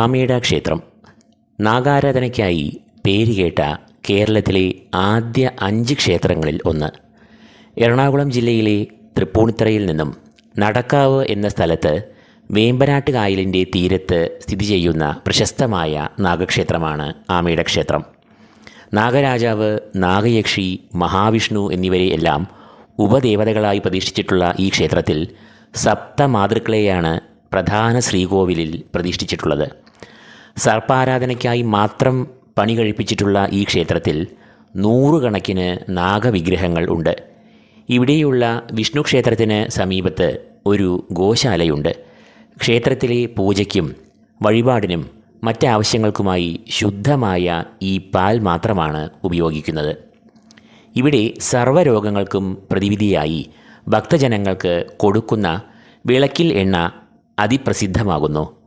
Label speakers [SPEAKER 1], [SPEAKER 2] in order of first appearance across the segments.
[SPEAKER 1] ആമേട ക്ഷേത്രം. നാഗാരാധനയ്ക്കായി പേരുകേട്ട കേരളത്തിലെ ആദ്യ അഞ്ച് ക്ഷേത്രങ്ങളിൽ ഒന്ന്. എറണാകുളം ജില്ലയിലെ തൃപ്പൂണിത്തറയിൽ നിന്നും നടക്കാവ് എന്ന സ്ഥലത്ത് വേമ്പനാട്ട് കായലിന്റെ തീരത്ത് സ്ഥിതി ചെയ്യുന്ന പ്രശസ്തമായ നാഗക്ഷേത്രമാണ് ആമേട ക്ഷേത്രം. നാഗരാജാവ് നാഗയക്ഷി മഹാവിഷ്ണു എന്നിവരെ എല്ലാം ഉപദേവതകളായി പ്രതിഷ്ഠിച്ചിട്ടുള്ള ഈ ക്ഷേത്രത്തിൽ സപ്ത മാതൃക്കളെയാണ് പ്രധാന ശ്രീകോവിലിൽ പ്രതിഷ്ഠിച്ചിട്ടുള്ളത്. സർപ്പാരാധനയ്ക്കായി മാത്രം പണി കഴിപ്പിച്ചിട്ടുള്ള ഈ ക്ഷേത്രത്തിൽ നൂറുകണക്കിന് നാഗവിഗ്രഹങ്ങൾ ഉണ്ട്. ഇവിടെയുള്ള വിഷ്ണു ക്ഷേത്രത്തിന് സമീപത്ത് ഒരു ഗോശാലയുണ്ട്. ക്ഷേത്രത്തിലെ പൂജയ്ക്കും വഴിപാടിനും മറ്റാവശ്യങ്ങൾക്കുമായി ശുദ്ധമായ ഈ പാൽ മാത്രമാണ് ഉപയോഗിക്കുന്നത്. ഇവിടെ സർവരോഗങ്ങൾക്കും പ്രതിവിധിയായി ഭക്തജനങ്ങൾക്ക് കൊടുക്കുന്ന വിളക്കിൽ എണ്ണ അതിപ്രസിദ്ധമാകുന്നു.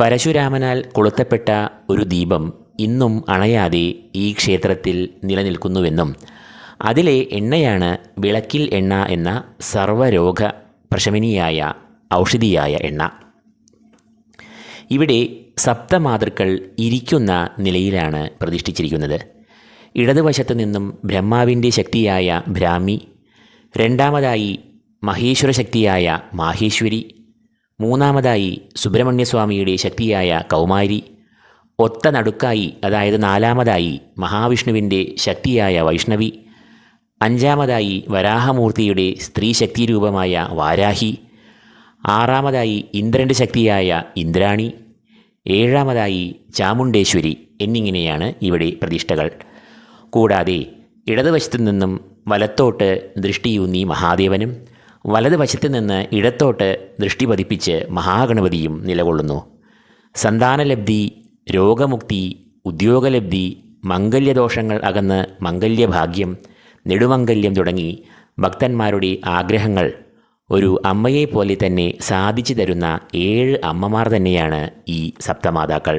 [SPEAKER 1] പരശുരാമനാൽ കൊളുത്തപ്പെട്ട ഒരു ദീപം ഇന്നും അണയാതെ ഈ ക്ഷേത്രത്തിൽ നിലനിൽക്കുന്നുവെന്നും അതിലെ എണ്ണയാണ് വിളക്കിൽ എണ്ണ എന്ന സർവരോഗ പ്രശമനിയായ ഔഷധിയായ എണ്ണ. ഇവിടെ സപ്തമാതൃക്കൾ ഇരിക്കുന്ന നിലയിലാണ് പ്രതിഷ്ഠിച്ചിരിക്കുന്നത്. ഇടതുവശത്തു നിന്നും ബ്രഹ്മാവിന്റെ ശക്തിയായ ബ്രാഹ്മി രണ്ടാമതായി മഹേശ്വര ശക്തിയായ മാഹേശ്വരി മൂന്നാമതായി സുബ്രഹ്മണ്യസ്വാമിയുടെ ശക്തിയായ കൗമാരി. ഒത്ത നടുക്കായി അതായത് നാലാമതായി മഹാവിഷ്ണുവിന്റെ ശക്തിയായ വൈഷ്ണവി. അഞ്ചാമതായി വരാഹമൂർത്തിയുടെ സ്ത്രീ ശക്തി രൂപമായ വാരാഹി. ആറാമതായി ഇന്ദ്രന്റെ ശക്തിയായ ഇന്ദ്രാണി. ഏഴാമതായി ചാമുണ്ടേശ്വരി എന്നിങ്ങനെയാണ് ഇവിടെ പ്രതിഷ്ഠകൾ. കൂടാതെ ഇടതുവശത്തു നിന്നും വലത്തോട്ട് ദൃഷ്ടിയൂന്നി മഹാദേവനും വലതുവശത്ത് നിന്ന് ഇടത്തോട്ട് ദൃഷ്ടി പതിപ്പിച്ച് മഹാഗണപതിയും നിലകൊള്ളുന്നു. സന്താനലബ്ധി രോഗമുക്തി ഉദ്യോഗലബ്ധി മംഗല്യദോഷങ്ങൾ അകന്ന് മംഗല്യഭാഗ്യം നെടുമംഗല്യം തുടങ്ങി ഭക്തന്മാരുടെ ആഗ്രഹങ്ങൾ ഒരു അമ്മയെപ്പോലെ തന്നെ സാധിച്ചു തരുന്ന ഏഴ് അമ്മമാർ തന്നെയാണ് ഈ സപ്തമാതാക്കൾ.